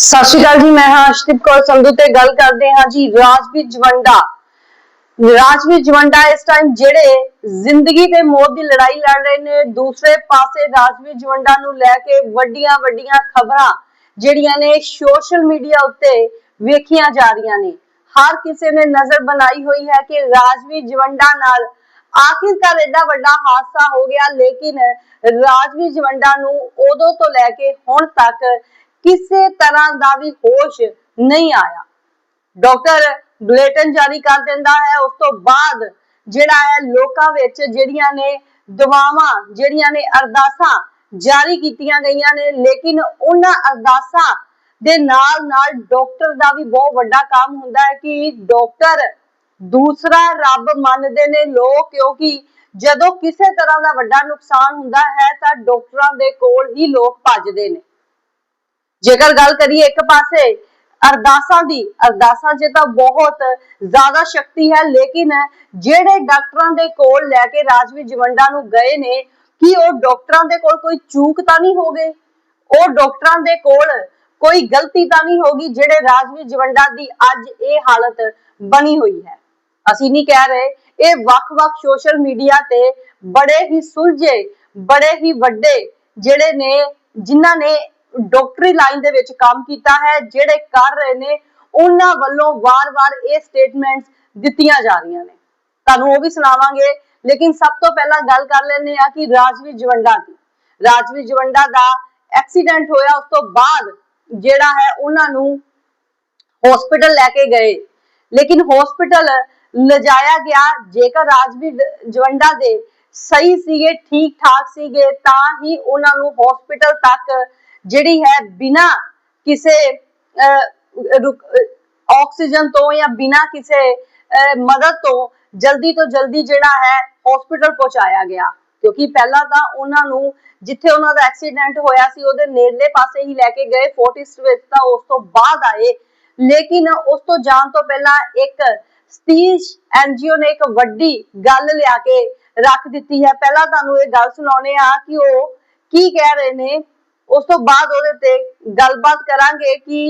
ਸਤਿ ਸ਼੍ਰੀ ਅਕਾਲ ਜੀ, ਮੈਂ ਹਾਂ ਅਸ਼ਦੀਪ ਕੌਰ ਸੰਧੂ ਤੇ ਗੱਲ ਕਰਦੇ ਹਾਂ ਜੀ ਰਾਜਵੀਰ ਜਵੰਡਾ। ਰਾਜਵੀਰ ਜਵੰਡਾ ਇਸ ਟਾਈਮ ਜਿਹੜੇ ਜ਼ਿੰਦਗੀ ਤੇ ਮੌਤ ਦੀ ਲੜਾਈ ਲੜ ਰਹੇ ਨੇ, ਦੂਸਰੇ ਪਾਸੇ ਰਾਜਵੀਰ ਜਵੰਡਾ ਨੂੰ ਲੈ ਕੇ ਵੱਡੀਆਂ ਵੱਡੀਆਂ ਖਬਰਾਂ ਜਿਹੜੀਆਂ ਨੇ ਸੋਸ਼ਲ ਮੀਡੀਆ ਉੱਤੇ ਵੇਖੀਆਂ ਜਾ ਰਹੀਆਂ ਨੇ। ਹਰ ਕਿਸੇ ਨੇ ਨਜ਼ਰ ਬਣਾਈ ਹੋਈ ਹੈ ਕਿ ਰਾਜਵੀਰ ਜਵੰਡਾ ਨਾਲ ਆਖਿਰਕਾਰ ਐਡਾ ਵੱਡਾ ਹਾਦਸਾ ਹੋ ਗਿਆ, ਲੇਕਿਨ ਰਾਜਵੀਰ ਜਵੰਡਾ ਨੂੰ ਉਦੋਂ ਤੋਂ ਲੈ ਕੇ ਹੁਣ ਤੱਕ ਕਿਸੇ ਤਰ੍ਹਾਂ ਦਾ ਵੀ ਹੋਸ਼ ਨਹੀਂ ਆਇਆ। ਡਾਕਟਰ ਬੁਲੇਟਿਨ ਜਾਰੀ ਕਰ ਦਿੰਦਾ ਹੈ। ਉਸ ਤੋਂ ਬਾਅਦ ਜਿਹੜਾ ਹੈ, ਲੋਕਾਂ ਵਿੱਚ ਜਿਹੜੀਆਂ ਨੇ ਦੁਆਵਾਂ, ਜਿਹੜੀਆਂ ਨੇ ਅਰਦਾਸਾਂ ਜਾਰੀ ਕੀਤੀਆਂ ਗਈਆਂ ਨੇ, ਲੇਕਿਨ ਉਹਨਾਂ ਅਰਦਾਸਾਂ ਦੇ ਨਾਲ ਨਾਲ ਡਾਕਟਰ ਦਾ ਵੀ ਬਹੁਤ ਵੱਡਾ ਕੰਮ ਹੁੰਦਾ ਹੈ ਕਿ ਡਾਕਟਰ ਦੂਸਰਾ ਰੱਬ ਮੰਨਦੇ ਨੇ ਲੋਕ, ਕਿਉਂਕਿ ਜਦੋਂ ਕਿਸੇ ਤਰ੍ਹਾਂ ਦਾ ਵੱਡਾ ਨੁਕਸਾਨ ਹੁੰਦਾ ਹੈ, ਤਾਂ ਡਾਕਟਰਾਂ ਦੇ ਕੋਲ ਹੀ ਲੋਕ ਭੱਜਦੇ ਨੇ। ਜੇਕਰ ਗੱਲ ਕਰੀਏ ਇੱਕ ਪਾਸੇ ਅਰਦਾਸਾਂ ਦੀ, ਅਰਦਾਸਾਂ 'ਚ ਤਾਂ ਬਹੁਤ ਜ਼ਿਆਦਾ ਸ਼ਕਤੀ ਹੈ, ਲੇਕਿਨ ਜਿਹੜੇ ਡਾਕਟਰਾਂ ਦੇ ਕੋਲ ਲੈ ਕੇ ਰਾਜਵੀਰ ਜਵੰਡਾ ਨੂੰ ਗਏ ਨੇ, ਕੀ ਉਹ ਡਾਕਟਰਾਂ ਦੇ ਕੋਲ ਕੋਈ ਚੂਕ ਤਾਂ ਨਹੀਂ ਹੋ ਗਈ ਉਹ ਡਾਕਟਰਾਂ ਦੇ ਕੋਲ ਕੋਈ ਗਲਤੀ ਤਾਂ ਨਹੀਂ ਹੋਗੀ ਜਿਹੜੇ ਰਾਜਵੀਰ ਜਵੰਡਾ ਦੀ ਅੱਜ ਇਹ ਹਾਲਤ ਬਣੀ ਹੋਈ ਹੈ? ਅਸੀਂ ਨਹੀਂ ਕਹਿ ਰਹੇ, ਇਹ ਵੱਖ-ਵੱਖ ਸੋਸ਼ਲ ਮੀਡੀਆ ਤੇ ਬੜੇ ਹੀ ਸੁਲਝੇ, ਬੜੇ ਹੀ ਵੱਡੇ ਜਿਹੜੇ ਨੇ, ਜਿਨ੍ਹਾਂ ਨੇ ਡਾਕਟਰੀ ਲਾਈਨ ਦੇ ਵਿੱਚ ਕੰਮ ਕੀਤਾ ਹੈ, ਜਿਹੜੇ ਕਰ ਰਹੇ ਨੇ, ਉਹਨਾਂ ਵੱਲੋਂ ਵਾਰ-ਵਾਰ ਇਹ ਸਟੇਟਮੈਂਟਸ ਦਿੱਤੀਆਂ ਜਾ ਰਹੀਆਂ ਨੇ। ਤੁਹਾਨੂੰ ਉਹ ਵੀ ਸੁਣਾਵਾਂਗੇ, ਲੇਕਿਨ ਸਭ ਤੋਂ ਪਹਿਲਾਂ ਗੱਲ ਕਰ ਲੈਂਦੇ ਆ ਕਿ ਰਾਜਵੀਰ ਜਵੰਡਾ ਦੀ। ਰਾਜਵੀਰ ਜਵੰਡਾ ਦਾ ਐਕਸੀਡੈਂਟ ਹੋਇਆ, ਉਸ ਤੋਂ ਬਾਅਦ ਜਿਹੜਾ ਹੈ ਉਹਨਾਂ ਨੂੰ ਹਸਪੀਟਲ ਲੈ ਕੇ ਗਏ। ਲੇਕਿਨ ਹਸਪੀਟਲ ਲਿਜਾਇਆ ਗਿਆ, ਜੇਕਰ ਰਾਜਵੀਰ ਜਵੰਡਾ ਦੇ ਸਹੀ ਸੀਗੇ ਠੀਕ ਠਾਕ ਸੀਗੇ, ਤਾਂ ਹੀ ਉਹਨਾਂ ਨੂੰ ਹਸਪੀਟਲ ਤੱਕ ਜਿਹੜੀ ਹੈ ਬਿਨਾ ਕਿਸੇ ਆਕਸੀਜਨ ਤੋਂ ਜਾਂ ਬਿਨਾ ਕਿਸੇ ਅਹ, ਮਦਦ ਤੋਂ ਜਲਦੀ ਤੋਂ ਜਲਦੀ ਜਿਹੜਾ ਹੈ ਹਸਪੀਟਲ ਪਹੁੰਚਾਇਆ ਗਿਆ। ਕਿਉਂਕਿ ਪਹਿਲਾਂ ਤਾਂ ਉਹਨਾਂ ਨੂੰ ਜਿੱਥੇ ਉਹਨਾਂ ਦਾ ਐਕਸੀਡੈਂਟ ਹੋਇਆ ਸੀ ਉਹਦੇ ਨੇੜਲੇ ਪਾਸੇ ਹੀ ਲੈ ਕੇ ਗਏ ਫੋਰਟਿਸ ਵਿੱਚ ਤਾਂ ਉਸ ਤੋਂ ਬਾਅਦ ਆਏ। ਲੇਕਿਨ ਉਸ ਤੋਂ ਜਾਣ ਤੋਂ ਪਹਿਲਾਂ ਇੱਕ ਸਤੀਸ਼ ਐਨਜੀਓ ਨੇ ਇੱਕ ਵੱਡੀ ਗੱਲ ਲਿਆ ਕੇ ਰੱਖ ਦਿੱਤੀ ਹੈ। ਪਹਿਲਾਂ ਤੁਹਾਨੂੰ ਇਹ ਗੱਲ ਸੁਣਾਉਣੇ ਆ ਕਿ ਉਹ ਕੀ ਕਹਿ ਰਹੇ ਨੇ ਉਸ ਤੋਂ ਬਾਅਦ ਉਹਦੇ ਤੇ ਗੱਲਬਾਤ ਕਰਾਂਗੇ ਕਿ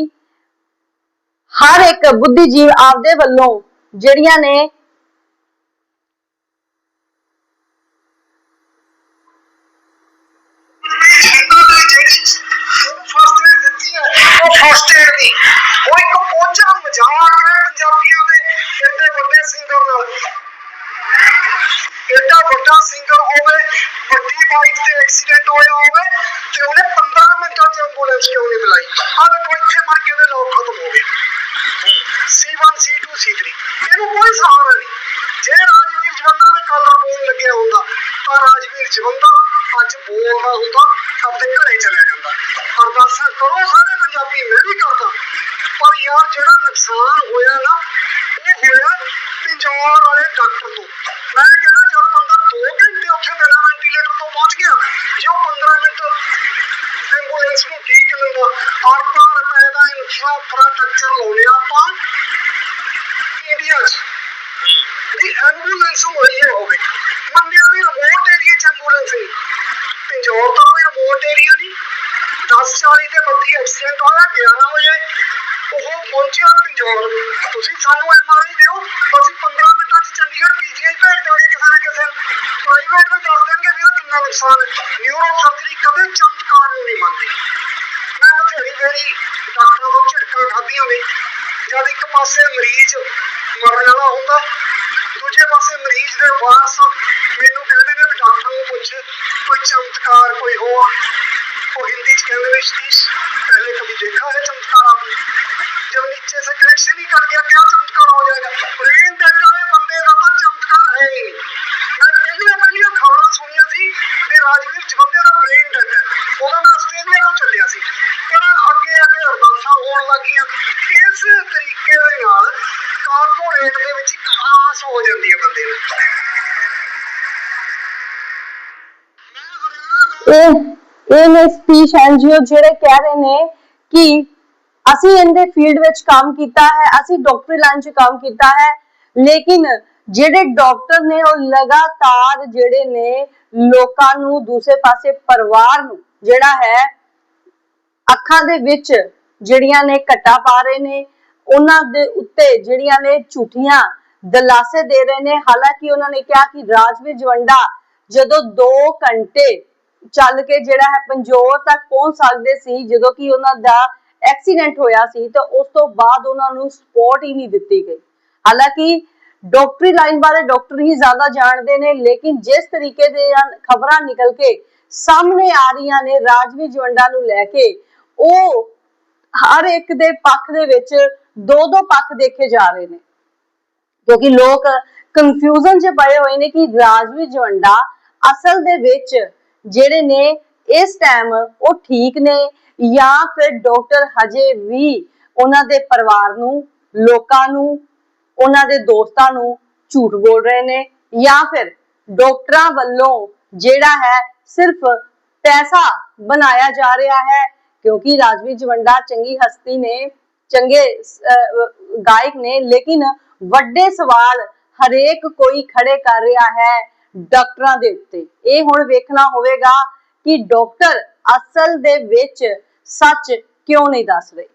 ਹਰ ਇੱਕ ਬੁੱਧੀਜੀਵ ਆਪਦੇ ਵੱਲੋਂ ਜਿਹੜੀਆਂ ਨੇ ਸਿੰਗਰ ਐਡਾ ਵੱਡਾ ਸਿੰਗਰ ਹੋਵੇ, ਵੱਡੀ ਬਾਈਕ ਤੇ ਐਕਸੀਡੈਂਟ ਹੋਇਆ ਹੋਵੇ ਤੇ ਉਹਨੇ 15 ਮਿੰਟਾਂ ਚ ਐਂਬੂਲੈਂਸ ਕਿਉਂ ਦੇਖੋ, ਇੱਥੇ ਮਰ ਕੇ ਦੇ ਲੋਕ ਖਤਮ ਹੋ ਗਏ C1 C2 C3 ਇਹਨੂੰ ਕੋਈ ਸਹਾਰਾ ਨਹੀਂ। ਜੇ ਰਾਜਵੀਰ ਜਵੰਦਾ ਨੇ ਕਲਰ ਬੋਲ ਲੱਗਿਆ ਹੁੰਦਾ, ਤਾਂ ਰਾਜਵੀਰ ਜਵੰਦਾ ਅੱਜ ਬੋਲਦਾ ਹੁੰਦਾ ਆਪਣੇ ਘਰੇ ਚਲਿਆ ਜਾਂਦਾ। ਅਰਦਾਸਾਂ ਕਰੋ ਸਾਰੇ ਪੰਜਾਬੀ, ਮੈਂ ਵੀ ਕਰਦਾ। ਪਰ ਯਾਰ, ਜਿਹੜਾ ਨੁਕਸਾਨ ਹੋਇਆ ਨਾ, ਉਹ ਹੋਇਆ ਪਿੰਜੌਰ ਵਾਲੇ ਡਾਕਟਰ ਤੋਂ। ਮੈਂ ਕਹਿੰਦਾ, ਜਦੋਂ ਬੰਦਾ 2 ਘੰਟੇ ਉੱਥੇ ਬਿਨਾਂ ਵੈਂਟੀਲੇਟਰ ਤੋਂ ਪਹੁੰਚ ਗਿਆ, ਜੇ ਉਹ 15 ਮਿੰਟ ਨੂੰ ਠੀਕ ਲੈਂਦਾ ਆਪਾਂ ਰੁਪਏ ਇਨਫਰਾਸਟ੍ਰਕਚਰ ਲਾਉਣੇ ਆਪਾਂ। ਇੰਡੀਆ 'ਚ ਦੀ ਐਂਬੂਲੈਂਸ ਹੋਈ ਹੋਵੇ ਮੰਨਿਆ ਵੀ ਰਿਮੋਟ ਏਰੀਆ 'ਚ ਐਂਬੂਲੈਂਸ ਨਹੀਂ। ਪਿੰਜੌਰ ਤਾਂ ਕੋਈ ਰਿਮੋਟ ਏਰੀਆ ਨਹੀਂ। 10:40 ਤੇ ਬੱਤੀ ਐਕਸੀਡੈਂਟ ਹੋਇਆ 11 ਵਜੇ ਉਹ ਪਹੁੰਚਿਆ ਪਿੰਜੌਰ ਤੁਸੀਂ ਸਾਨੂੰ ਐਮਆਰਆਈ ਦਿਓ, ਅਸੀਂ 15 ਮਿੰਟਾਂ 'ਚ ਚੰਡੀਗੜ੍ਹ ਪੀਜੀਆਈ ਭੇਜ ਦਾਂਗੇ, ਕਿਸੇ ਨਾ ਕਿਸੇ ਪ੍ਰਾਈਵੇਟ ਵਿੱਚ ਦੱਸ ਦੇਣਗੇ ਵੀ ਕਿੰਨਾ ਨੁਕਸਾਨ ਨਿਊਰੋ ਸਰਜਰੀ ਕਦੇ ਚਮਤਕਾਰ ਨਹੀਂ ਮੰਨਦੀ। ਮੈਂ ਬਥੇਰੀ ਵਾਰੀ ਡਾਕਟਰਾਂ ਤੋਂ ਝਿੜਕਾਂ ਖਾਧੀਆਂ ਨੇ ਜਦ ਇੱਕ ਪਾਸੇ ਮਰੀਜ਼ ਮਰਨ ਵਾਲਾ ਹੁੰਦਾ ਦੂਜੇ ਪਾਸੇ ਮਰੀਜ਼ ਦੇ ਵਾਰਸ ਮੈਨੂੰ ਕਹਿੰਦੇ ਨੇ ਵੀ ਡਾਕਟਰ ਨੂੰ ਪੁੱਛ ਕੋਈ ਚਮਤਕਾਰ ਕੋਈ ਹੋਰ ਉਹ हिंदी ਚ ਕਹਿੰਦੇ ਨੇ सतीश पहले कभी देखा है चमत्कार आपने जब नीचे से कनेक्शन ही कट गया क्या चमत्कार हो जाएगा ਅਰਦਾਸਾਂ ਲੱਗੀਆਂ ਇਸ ਤਰੀਕੇ ਦੇ ਨਾਲ ਕਾਰਪੋਰੇਟ ਦੇ ਵਿੱਚ ਆਸ ਹੋ ਜਾਂਦੀ ਹੈ ਬੰਦੇ ਨੂੰ। ਇਹ ਇਹ ਨੇ ਸਪੀਚ ਐਨਜੀਓ ਜਿਹੜੇ ਕਹਿ ਰਹੇ ਨੇ ਕਿ ਅਸੀਂ ਇਹਦੇ ਫੀਲਡ ਵਿੱਚ ਕੰਮ ਕੀਤਾ ਹੈ, ਅਸੀਂ ਡਾਕਟਰੀ ਲਾਈਨ 'ਚ ਕੰਮ ਕੀਤਾ ਹੈ, ਲੇਕਿਨ ਜਿਹੜੇ ਡਾਕਟਰ ਨੇ ਉਹ ਲਗਾਤਾਰ ਜਿਹੜੇ ਨੇ ਲੋਕਾਂ ਨੂੰ ਦੂਸਰੇ ਪਾਸੇ ਪਰਿਵਾਰ ਨੂੰ, ਜਿਹੜਾ ਹੈ, ਅੱਖਾਂ ਦੇ ਵਿੱਚ ਜਿਹੜੀਆਂ ਨੇ ਘੱਟਾ ਪਾ ਰਹੇ ਨੇ, ਉਹਨਾਂ ਦੇ ਉੱਤੇ ਜਿਹੜੀਆਂ ਨੇ ਝੂਠੀਆਂ ਦਲਾਸੇ ਦੇ ਰਹੇ ਨੇ। ਹਾਲਾਂਕਿ ਉਹਨਾਂ ਨੇ ਕਿਹਾ ਕਿ ਰਾਜਵੀਰ ਜਵੰਡਾ ਜਦੋਂ 2 ਘੰਟੇ ਚੱਲ ਕੇ ਜਿਹੜਾ ਹੈ ਪੰਜੋਰ ਤੱਕ ਪਹੁੰਚ ਸਕਦੇ ਸੀ, ਜਦੋਂ ਕਿ ਉਹਨਾਂ ਦਾ ਐਕਸੀਡੈਂਟ ਹੋਇਆ ਸੀ, ਤਾਂ ਉਸ ਤੋਂ ਬਾਅਦ ਉਹਨਾਂ ਨੂੰ ਸਪੋਰਟ ਹੀ ਨਹੀਂ ਦਿੱਤੀ ਗਈ। ਹਾਲਾਂਕਿ ਡਾਕਟਰੀ ਲਾਈਨ ਬਾਰੇ ਡਾਕਟਰ ਹੀ ਜ਼ਿਆਦਾ ਜਾਣਦੇ ਨੇ, ਲੇਕਿਨ ਜਿਸ ਤਰੀਕੇ ਦੇ ਖਬਰਾਂ ਨਿਕਲ ਕੇ ਸਾਹਮਣੇ ਆ ਰਹੀਆਂ ਨੇ ਰਾਜਵੀਰ ਜਵੰਡਾ ਨੂੰ ਲੈ ਕੇ, ਉਹ ਹਰ ਇੱਕ ਦੇ ਪੱਖ ਦੇ ਵਿੱਚ ਦੋ ਦੋ ਪੱਖ ਦੇਖੇ ਜਾ ਰਹੇ ਨੇ। ਕਿਉਂਕਿ ਲੋਕ ਕਨਫਿਊਜ਼ਨ 'ਚ ਪਏ ਹੋਏ ਨੇ ਕਿ ਰਾਜਵੀਰ ਜਵੰਡਾ ਅਸਲ ਦੇ ਵਿੱਚ ਜਿਹੜੇ ਨੇ ਇਸ ਟਾਈਮ ਉਹ ਠੀਕ ਨੇ ਜਾਂ ਫਿਰ ਡਾਕਟਰ ਹਜੇ ਵੀ ਉਹਨਾਂ ਦੇ ਪਰਿਵਾਰ ਨੂੰ, ਲੋਕਾਂ ਨੂੰ, ਉਹਨਾਂ ਦੇ ਦੋਸਤਾਂ ਨੂੰ ਝੂਠ ਬੋਲ ਰਹੇ ਨੇ ਜਾਂ ਫਿਰ ਡਾਕਟਰਾਂ ਵੱਲੋਂ ਜਿਹੜਾ ਹੈ ਸਿਰਫ ਪੈਸਾ ਬਣਾਇਆ ਜਾ ਰਿਹਾ ਹੈ ਕਿਉਂਕਿ ਰਾਜਵੀਰ ਜਵੰਡਾ ਚੰਗੀ ਹਸਤੀ ਨੇ, ਚੰਗੇ ਗਾਇਕ ਨੇ, ਲੇਕਿਨ ਵੱਡੇ ਸਵਾਲ ਹਰੇਕ ਕੋਈ ਖੜੇ ਕਰ ਰਿਹਾ ਹੈ ਡਾਕਟਰਾਂ ਦੇ ਉੱਤੇ। ਇਹ ਹੁਣ ਵੇਖਣਾ ਹੋਵੇਗਾ ਕਿ ਡਾਕਟਰ ਅਸਲ ਦੇ ਵਿੱਚ ਸੱਚ ਕਿਉਂ ਨਹੀਂ ਦੱਸ ਰਹੇ।